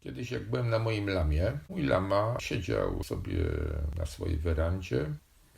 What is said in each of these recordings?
Kiedyś jak byłem na moim lamie, mój lama siedział sobie na swojej werandzie.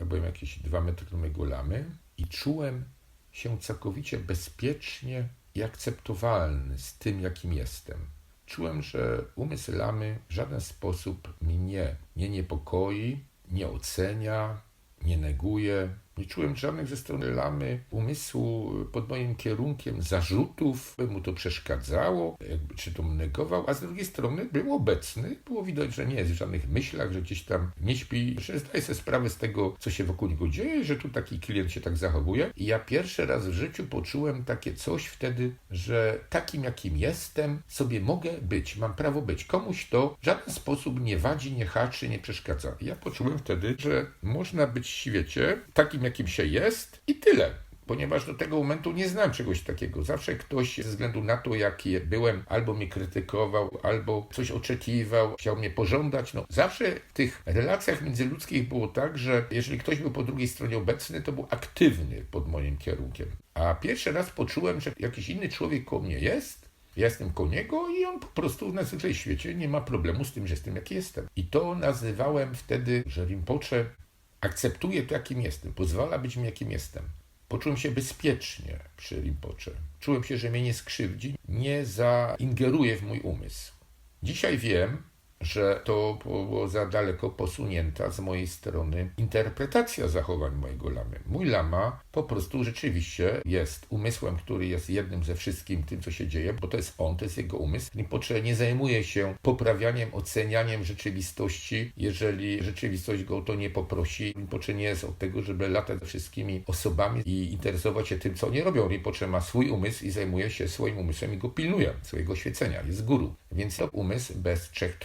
Ja byłem jakieś dwa metry mojego lamy i czułem się całkowicie bezpiecznie i akceptowalny z tym, jakim jestem. Czułem, że umysł lamy w żaden sposób mnie nie niepokoi, nie ocenia, nie neguje. Nie czułem żadnych ze strony lamy umysłu pod moim kierunkiem zarzutów, by mu to przeszkadzało, jakby czy to negował, a z drugiej strony był obecny. Było widać, że nie jest w żadnych myślach, że gdzieś tam nie śpi, że zdaje sobie sprawę z tego, co się wokół niego dzieje, że tu taki klient się tak zachowuje. I ja pierwszy raz w życiu poczułem takie coś wtedy, że takim jakim jestem, sobie mogę być, mam prawo być. Komuś to w żaden sposób nie wadzi, nie haczy, nie przeszkadza. Ja poczułem wtedy, że można być w świecie takim, jakim się jest i tyle. Ponieważ do tego momentu nie znam czegoś takiego. Zawsze ktoś ze względu na to, jaki byłem, albo mnie krytykował, albo coś oczekiwał, chciał mnie pożądać. No, zawsze w tych relacjach międzyludzkich było tak, że jeżeli ktoś był po drugiej stronie obecny, to był aktywny pod moim kierunkiem. A pierwszy raz poczułem, że jakiś inny człowiek koło mnie jest, ja jestem koło niego i on po prostu w najzwyczajszym świecie nie ma problemu z tym, że jestem jaki jestem. I to nazywałem wtedy, że Rinpoche akceptuje to, jakim jestem, pozwala być mi, jakim jestem. Poczułem się bezpiecznie przy Rinpoche. Czułem się, że mnie nie skrzywdzi, nie zaingeruje w mój umysł. Dzisiaj wiem, że to było za daleko posunięta z mojej strony interpretacja zachowań mojego lamy. Mój lama po prostu rzeczywiście jest umysłem, który jest jednym ze wszystkim tym, co się dzieje, bo to jest on, to jest jego umysł. Rinpoche nie zajmuje się poprawianiem, ocenianiem rzeczywistości, jeżeli rzeczywistość go o to nie poprosi. Rinpoche nie jest od tego, żeby latać ze wszystkimi osobami i interesować się tym, co oni robią. Rinpoche ma swój umysł i zajmuje się swoim umysłem i go pilnuje, swojego świecenia, jest guru. Więc to umysł bez trzech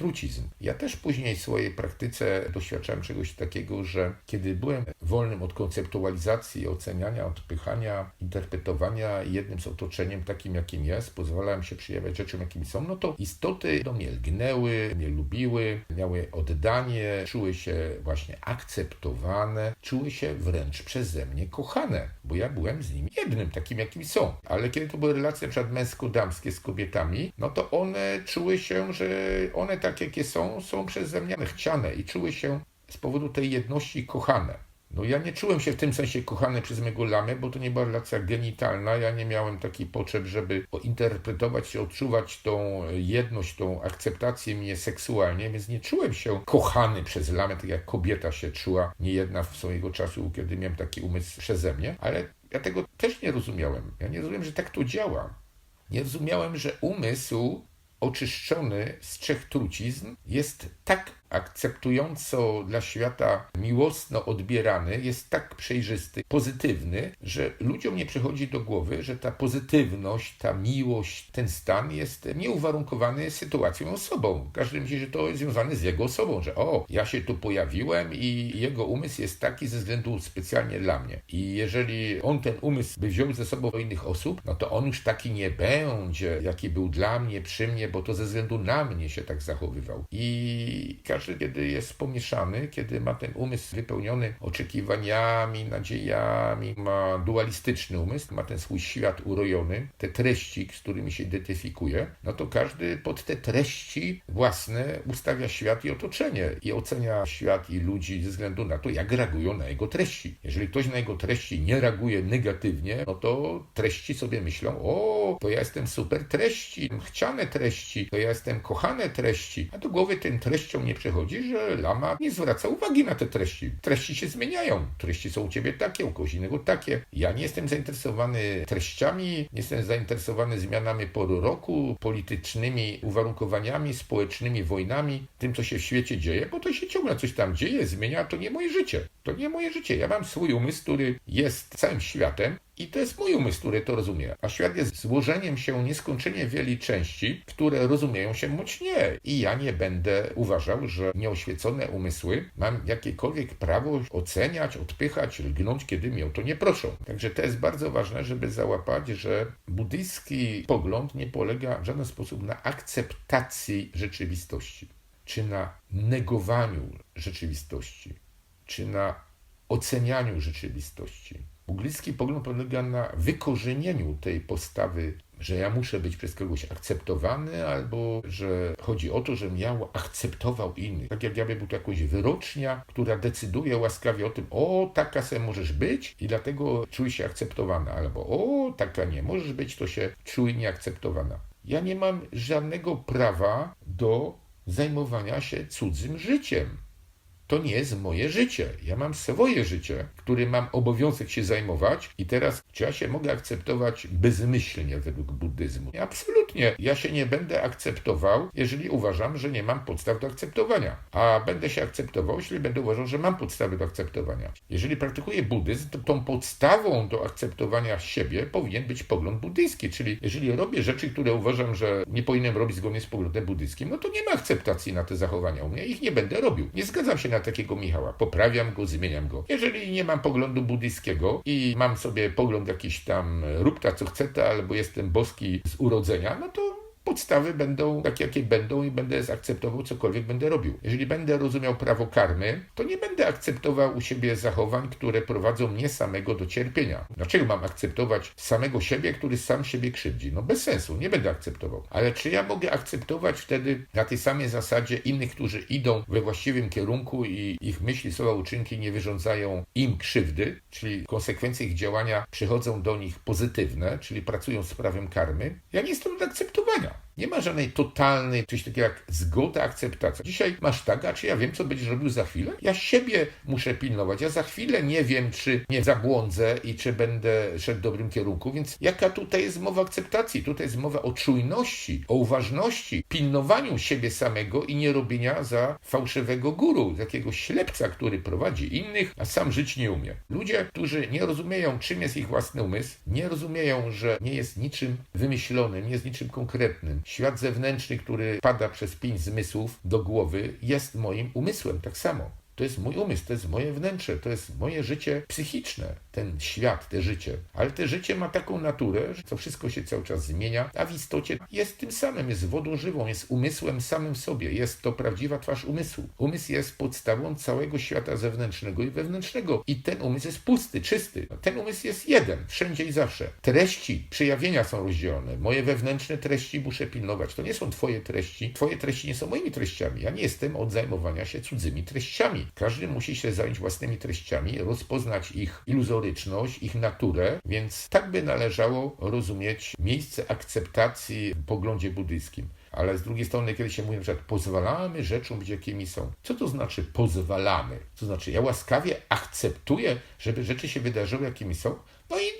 Ja też później w swojej praktyce doświadczałem czegoś takiego, że kiedy byłem wolnym od konceptualizacji, oceniania, odpychania, interpretowania jednym z otoczeniem takim, jakim jest, pozwalałem się przyjawiać rzeczom, jakimi są, no to istoty do mnie lgnęły, mnie lubiły, miały oddanie, czuły się właśnie akceptowane, czuły się wręcz przeze mnie kochane, bo ja byłem z nimi jednym, takim, jakim są. Ale kiedy to były relacje przed męsko-damskie z kobietami, no to one czuły się, że one tak, jakie są, są przeze mnie chciane i czuły się z powodu tej jedności kochane. No ja nie czułem się w tym sensie kochany przez mego lamę, bo to nie była relacja genitalna. Ja nie miałem takiej potrzeb, żeby interpretować czy odczuwać tą jedność, tą akceptację mnie seksualnie, więc nie czułem się kochany przez lamę, tak jak kobieta się czuła niejedna w swojego czasu, kiedy miałem taki umysł przeze mnie, ale ja tego też nie rozumiałem. Ja nie rozumiałem, że tak to działa. Nie rozumiałem, że umysł oczyszczony z trzech trucizn jest tak akceptująco dla świata miłosno odbierany, jest tak przejrzysty, pozytywny, że ludziom nie przychodzi do głowy, że ta pozytywność, ta miłość, ten stan jest nieuwarunkowany sytuacją osobą. Każdy myśli, że to jest związane z jego osobą, że o, ja się tu pojawiłem i jego umysł jest taki ze względu specjalnie dla mnie. I jeżeli on ten umysł by wziął ze sobą innych osób, no to on już taki nie będzie, jaki był dla mnie, przy mnie, bo to ze względu na mnie się tak zachowywał. I każdy, kiedy jest pomieszany, kiedy ma ten umysł wypełniony oczekiwaniami, nadziejami, ma dualistyczny umysł, ma ten swój świat urojony, te treści, z którymi się identyfikuje, no to każdy pod te treści własne ustawia świat i otoczenie i ocenia świat i ludzi ze względu na to, jak reagują na jego treści. Jeżeli ktoś na jego treści nie reaguje negatywnie, no to treści sobie myślą, o, to ja jestem super treści, chciane treści, to ja jestem kochane treści, a do głowy tym treściom nie przychodzi, że lama nie zwraca uwagi na te treści. Treści się zmieniają. Treści są u ciebie takie, u kogoś innego takie. Ja nie jestem zainteresowany treściami, nie jestem zainteresowany zmianami pory roku, politycznymi uwarunkowaniami, społecznymi wojnami, tym, co się w świecie dzieje, bo to się ciągle coś tam dzieje, zmienia, to nie moje życie. To nie moje życie. Ja mam swój umysł, który jest całym światem i to jest mój umysł, który to rozumie. A świat jest złożeniem się nieskończenie wielu części, które rozumieją się mocznie. I ja nie będę uważał, że nieoświecone umysły mam jakiekolwiek prawo oceniać, odpychać, lgnąć, kiedy mnie o to nie proszą. Także to jest bardzo ważne, żeby załapać, że buddyjski pogląd nie polega w żaden sposób na akceptacji rzeczywistości, czy na negowaniu rzeczywistości, czy na ocenianiu rzeczywistości. Buddyjski pogląd polega na wykorzenieniu tej postawy że ja muszę być przez kogoś akceptowany, albo że chodzi o to, żebym ja akceptował innych. Tak jak ja bym był to jakąś wyrocznia, która decyduje łaskawie o tym, o, taka se możesz być i dlatego czuj się akceptowana, albo o, taka nie możesz być, to się czuj nieakceptowana. Ja nie mam żadnego prawa do zajmowania się cudzym życiem. To nie jest moje życie. Ja mam swoje życie, którym mam obowiązek się zajmować i teraz czy ja się mogę akceptować bezmyślnie według buddyzmu? Absolutnie. Ja się nie będę akceptował, jeżeli uważam, że nie mam podstaw do akceptowania. A będę się akceptował, jeśli będę uważał, że mam podstawy do akceptowania. Jeżeli praktykuję buddyzm, to tą podstawą do akceptowania siebie powinien być pogląd buddyjski. Czyli jeżeli robię rzeczy, które uważam, że nie powinienem robić zgodnie z poglądem buddyjskim, no to nie ma akceptacji na te zachowania u mnie. Ich nie będę robił. Nie zgadzam się na takiego Michała. Poprawiam go, zmieniam go. Jeżeli nie mam poglądu buddyjskiego i mam sobie pogląd jakiś tam rób ta co chce, albo jestem boski z urodzenia, no to podstawy będą takie, jakie będą i będę zaakceptował cokolwiek będę robił. Jeżeli będę rozumiał prawo karmy, to nie będę akceptował u siebie zachowań, które prowadzą mnie samego do cierpienia. Dlaczego mam akceptować samego siebie, który sam siebie krzywdzi? No bez sensu, nie będę akceptował. Ale czy ja mogę akceptować wtedy na tej samej zasadzie innych, którzy idą we właściwym kierunku i ich myśli, słowa, uczynki nie wyrządzają im krzywdy, czyli konsekwencje ich działania przychodzą do nich pozytywne, czyli pracują z prawem karmy? Ja nie jestem do akceptowania. Nie ma żadnej totalnej, coś takiego jak zgoda, akceptacja. Dzisiaj masz tak, a czy ja wiem, co będziesz robił za chwilę? Ja siebie muszę pilnować. Ja za chwilę nie wiem, czy nie zabłądzę i czy będę szedł w dobrym kierunku, więc jaka tutaj jest mowa akceptacji? Tutaj jest mowa o czujności, o uważności, pilnowaniu siebie samego i nie robienia za fałszywego guru, z jakiegoś ślepca, który prowadzi innych, a sam żyć nie umie. Ludzie, którzy nie rozumieją, czym jest ich własny umysł, nie rozumieją, że nie jest niczym wymyślonym, nie jest niczym konkretnym, Świat zewnętrzny, który pada przez pięć zmysłów do głowy, jest moim umysłem tak samo. To jest mój umysł, to jest moje wnętrze, to jest moje życie psychiczne, ten świat, te życie. Ale te życie ma taką naturę, że to wszystko się cały czas zmienia, a w istocie jest tym samym, jest wodą żywą, jest umysłem samym sobie, jest to prawdziwa twarz umysłu. Umysł jest podstawą całego świata zewnętrznego i wewnętrznego i ten umysł jest pusty, czysty. Ten umysł jest jeden, wszędzie i zawsze. Treści, przejawienia są rozdzielone. Moje wewnętrzne treści muszę pilnować. To nie są twoje treści. Twoje treści nie są moimi treściami. Ja nie jestem od zajmowania się cudzymi treściami. Każdy musi się zająć własnymi treściami, rozpoznać ich iluzoryczność, ich naturę, więc tak by należało rozumieć miejsce akceptacji w poglądzie buddyjskim. Ale z drugiej strony, kiedy się mówi, że pozwalamy rzeczom być jakimi są. Co to znaczy pozwalamy? To znaczy, ja łaskawie akceptuję, żeby rzeczy się wydarzyły jakimi są, no i,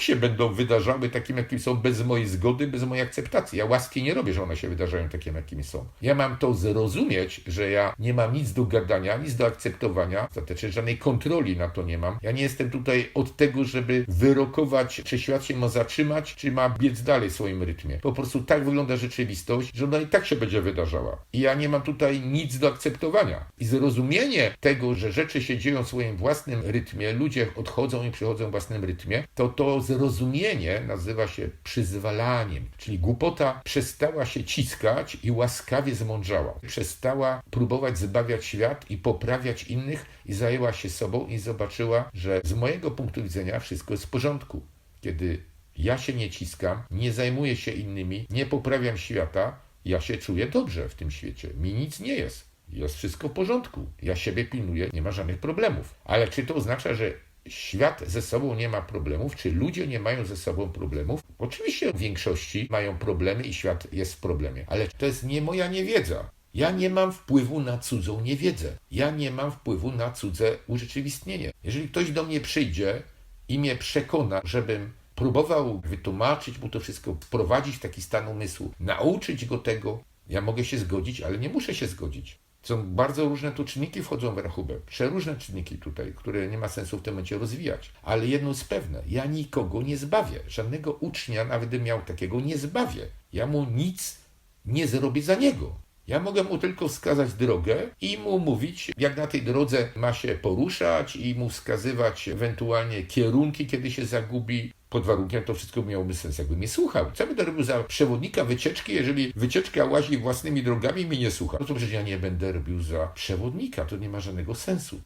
tak się będą wydarzały takim, jakim są, bez mojej zgody, bez mojej akceptacji. Ja łaski nie robię, że one się wydarzają takim, jakimi są. Ja mam to zrozumieć, że ja nie mam nic do gadania, nic do akceptowania, ostatecznie żadnej kontroli na to nie mam. Ja nie jestem tutaj od tego, żeby wyrokować, czy świat się ma zatrzymać, czy ma biec dalej w swoim rytmie. Po prostu tak wygląda rzeczywistość, że ona i tak się będzie wydarzała. I ja nie mam tutaj nic do akceptowania. I zrozumienie tego, że rzeczy się dzieją w swoim własnym rytmie, ludzie odchodzą i przychodzą w własnym rytmie, to to zrozumienie nazywa się przyzwalaniem. Czyli głupota przestała się ciskać i łaskawie zmądrzała. Przestała próbować zbawiać świat i poprawiać innych i zajęła się sobą i zobaczyła, że z mojego punktu widzenia wszystko jest w porządku. Kiedy ja się nie ciskam, nie zajmuję się innymi, nie poprawiam świata, ja się czuję dobrze w tym świecie. Mi nic nie jest. Jest wszystko w porządku. Ja siebie pilnuję, nie ma żadnych problemów. Ale czy to oznacza, że świat ze sobą nie ma problemów, czy ludzie nie mają ze sobą problemów. Oczywiście w większości mają problemy i świat jest w problemie, ale to jest nie moja niewiedza. Ja nie mam wpływu na cudzą niewiedzę. Ja nie mam wpływu na cudze urzeczywistnienie. Jeżeli ktoś do mnie przyjdzie i mnie przekona, żebym próbował wytłumaczyć mu to wszystko, wprowadzić taki stan umysłu, nauczyć go tego, ja mogę się zgodzić, ale nie muszę się zgodzić. Są bardzo różne tu czynniki wchodzą w rachubę. Przeróżne czynniki tutaj, które nie ma sensu w tym momencie rozwijać. Ale jedno jest pewne, ja nikogo nie zbawię. Żadnego ucznia, nawet gdybym miał takiego, nie zbawię. Ja mu nic nie zrobię za niego. Ja mogę mu tylko wskazać drogę i mu mówić, jak na tej drodze ma się poruszać i mu wskazywać ewentualnie kierunki, kiedy się zagubi, pod warunkiem to wszystko miałoby sens, jakby mnie słuchał. Co będę robił za przewodnika wycieczki, jeżeli wycieczka łazi własnymi drogami i mnie nie słucha? No to przecież ja nie będę robił za przewodnika, to nie ma żadnego sensu.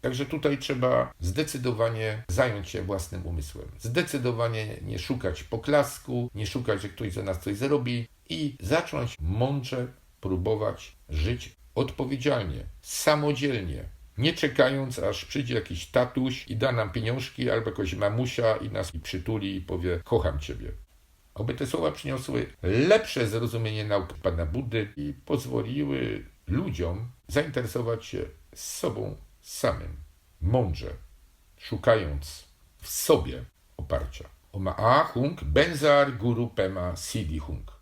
Także tutaj trzeba zdecydowanie zająć się własnym umysłem. Zdecydowanie nie szukać poklasku, nie szukać, że ktoś za nas coś zrobi i zacząć mądrze próbować żyć odpowiedzialnie, samodzielnie, nie czekając, aż przyjdzie jakiś tatuś i da nam pieniążki, albo jakaś mamusia i nas przytuli i powie: Kocham Ciebie. Oby te słowa przyniosły lepsze zrozumienie nauk Pana Buddy i pozwoliły ludziom zainteresować się sobą samym, mądrze, szukając w sobie oparcia. Oma A Hung Benzar Guru Pema Sidi Hung.